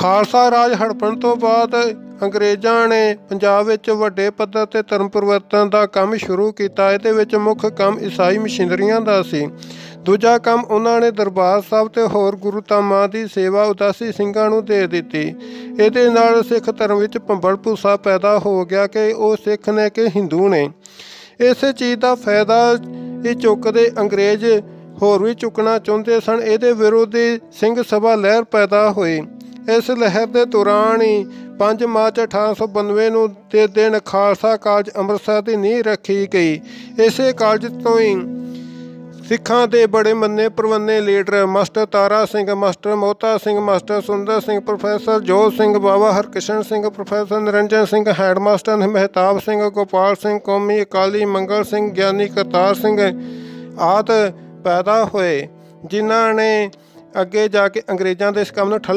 ਖਾਲਸਾ ਰਾਜ ਹੜਪਣ ਤੋਂ ਬਾਅਦ ਅੰਗਰੇਜ਼ਾਂ ਨੇ ਪੰਜਾਬ ਵਿੱਚ ਵੱਡੇ ਪੱਧਰ ਤੇ ਧਰਮ ਪਰਿਵਰਤਨ ਦਾ ਕੰਮ ਸ਼ੁਰੂ ਕੀਤਾ। ਇਹਦੇ ਵਿੱਚ ਮੁੱਖ ਕੰਮ ਈਸਾਈ ਮਸ਼ੀਨਰੀਆਂ ਦਾ ਸੀ। ਦੂਜਾ ਕੰਮ ਉਹਨਾਂ ਨੇ ਦਰਬਾਰ ਸਾਹਿਬ ਤੇ ਹੋਰ ਗੁਰੂ ਧਾਮਾਂ ਦੀ ਸੇਵਾ ਉਦਾਸੀ ਸਿੰਘਾਂ ਨੂੰ ਦੇ ਦਿੱਤੀ। ਇਹਦੇ ਨਾਲ ਸਿੱਖ ਧਰਮ ਵਿੱਚ ਭੰਬਲ ਭੂਸਾ ਪੈਦਾ ਹੋ ਗਿਆ ਕਿ ਉਹ ਸਿੱਖ ਨੇ ਕਿ ਹਿੰਦੂ ਨੇ। ਇਸੇ ਚੀਜ਼ ਦਾ ਫਾਇਦਾ ਇਹ ਚੁੱਕਦੇ ਅੰਗਰੇਜ਼ ਹੋਰ ਵੀ ਚੁੱਕਣਾ ਚਾਹੁੰਦੇ ਸਨ। ਇਹਦੇ ਵਿਰੋਧ ਸਿੰਘ ਸਭਾ ਲਹਿਰ ਪੈਦਾ ਹੋਈ। ਇਸ ਲਹਿਰ ਦੇ ਦੌਰਾਨ ਹੀ 5 ਮਾਰਚ 1892 ਨੂੰ ਦੇ ਦਿਨ ਖਾਲਸਾ ਕਾਲਜ ਅੰਮ੍ਰਿਤਸਰ ਦੀ ਨੀਂਹ ਰੱਖੀ ਗਈ। ਇਸੇ ਕਾਲਜ ਤੋਂ ਹੀ ਸਿੱਖਾਂ ਦੇ ਬੜੇ ਮੰਨੇ ਪ੍ਰਵੰਨੇ leader master Tara Singh, master Mota Singh, master Sundar Singh, professor Jot Singh Baba Harkishan Singh, professor Niranjan Singh, headmaster Mehtab Singh, Gopal Singh, ਕੌਮੀ ਅਕਾਲੀ ਮੰਗਲ ਸਿੰਘ, ਗਿਆਨੀ ਕਰਤਾਰ ਸਿੰਘ ਆਦਿ ਪੈਦਾ ਹੋਏ, ਜਿਨ੍ਹਾਂ ਨੇ ਅੱਗੇ ਜਾ ਕੇ ਅੰਗਰੇਜ਼ਾਂ ਦੇ ਇਸ ਕੰਮ ਨੂੰ ਠੱਲ